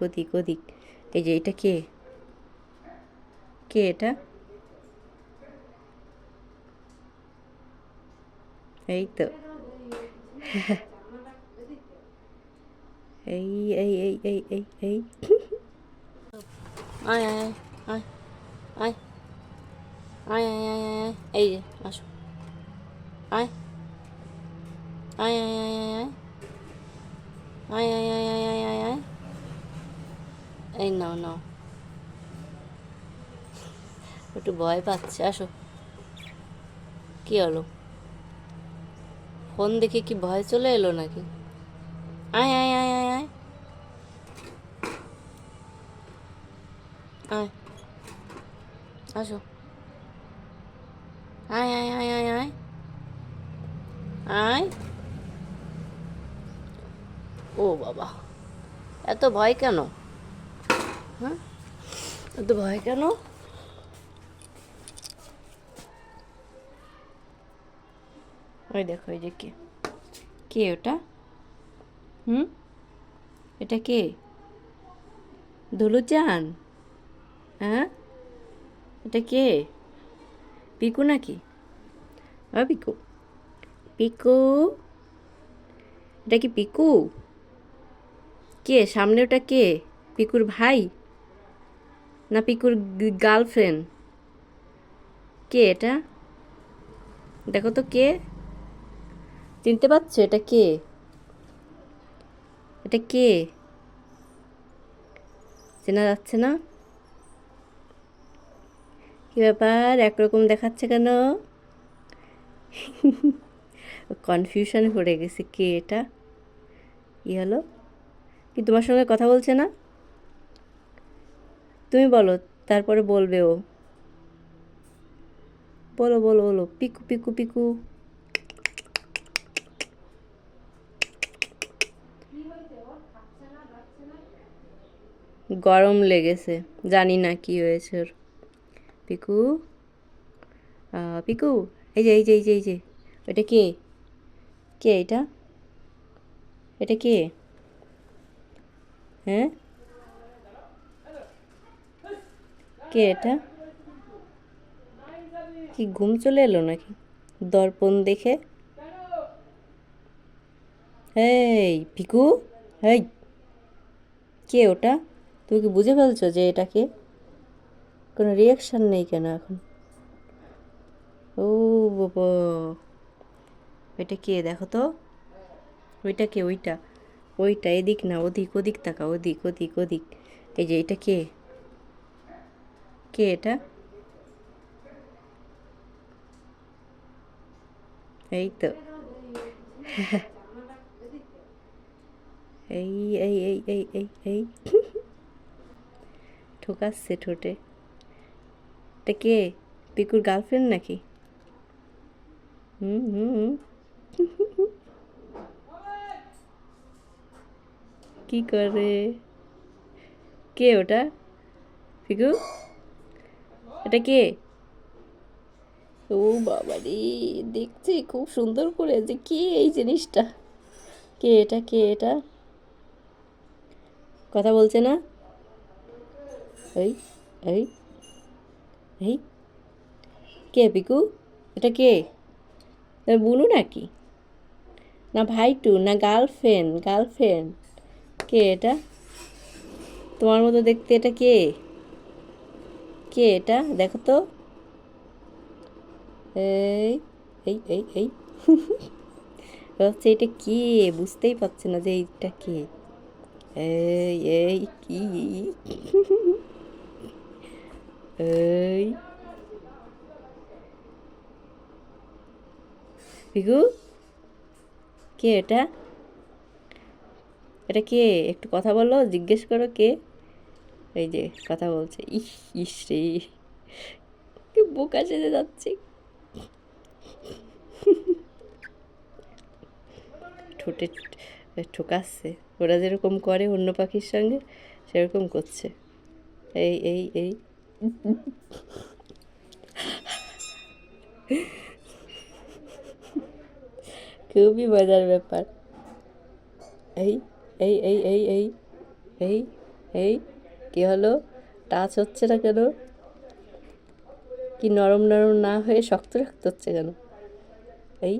ওদিক ওদিক এই যে এটা কে কে এটা এই তো এই এই এই এই এই এই আয় আয় আয় আয় আয় আয় আয় আয় আয় এই যে আসো আয় আয় আয় আয় আয় আয় আয় আয় আয় আয় আয় আয় এই নাও নাও। একটু ভয় পাচ্ছে, আসো। কি হলো? ফোন দেখে কি ভয় চলে এলো নাকি? আয় আয় আয় আয় আয়। আসো। আয় আয় আয় আয় আয়। আয়। ও বাবা। এত ভয় কেন? হ্যাঁ? এত ভয় কেন? ওই দেখো, এই যে কে? কে ওটা? হুম? এটা কে? দোলুজান হ্যাঁ? এটা কে? পিকু নাকি? ও পিকু। পিকু? এটা কি পিকু? কে? সামনে ওটা কে? পিকুর ভাই? না পিকুর গার্লফ্রেন্ড? কে এটা? দেখো তো কে? চিনতে পারছ? এটা কে? এটা কে? চেনা যাচ্ছে না? কি ব্যাপার? একরকম দেখাচ্ছে কেন? কনফিউশন পড়ে গেছে। কে এটা? কি হলো? কি তোমার সঙ্গে কথা বলছে না? তুমি বলো, তারপরে বলবে ও। বলো বলো বলো, পিকু পিকু পিকু। গরম লেগেছে, জানি না কি হয়েছে ওর। পিকু পিকু, এই যে এই যে এই যে এই যে এটা কে? কে এটা? এটা কে? হ্যাঁ? কে এটা? কি ঘুম চলে এলো নাকি? দর্পণ দেখে। এই পিকু এই কে ওটা? তুমি কি বুঝে ফেলছো যে এটা কে? কোনো রিয়াকশান নেই কেন এখন? ও বাবা। ওইটা কে দেখো তো? ওইটা কে? ওইটা। ওইটা, এদিক না, ওদিক ওদিক তাকা ওদিক ওদিক ওদিক। এই যে, এটা কে? কে এটা? এই তো। এই এই এই এই এই এই। ঠোকাচ্ছে ঠোঁটে। এটা কে? পিকুর গার্লফ্রেন্ড নাকি? হুম হুম। কি করে? কে ওটা? পিকু? এটা কে? ও বাবা রে, দেখছি খুব সুন্দর করে যে কে এই জিনিসটা? কে এটা কে এটা? কথা বলছে না? এই এই এই, কে পিকু? এটা কে? বুনু নাকি? না ভাইটু, না গার্লফ্রেন্ড গার্লফ্রেন্ড। কে এটা? তোমার মতো দেখতে এটা কে? কে এটা? দেখো তো। এই এই এই এই। এটা কে? বুঝতেই পারছে না যে এইটা কে। এই এই, কি? এই। পিকু কে এটা? এটা কে? একটু কথা বলো, জিজ্ঞেস করো কে? এই যে কথা বলছে, ইস ইস রে। বোকা সেজে যাচ্ছে। ঠোঁটে ঠোকাচ্ছে। ওরা যেরকম করে অন্য পাখির সঙ্গে, সেরকম করছে। এই এই এই। খুবই মজার ব্যাপার। এই এই এই এই এই এই এই। কি হলো? টাচ হচ্ছে না কেন? কি নরম নরম না হয়ে শক্ত শক্ত হচ্ছে কেন? এই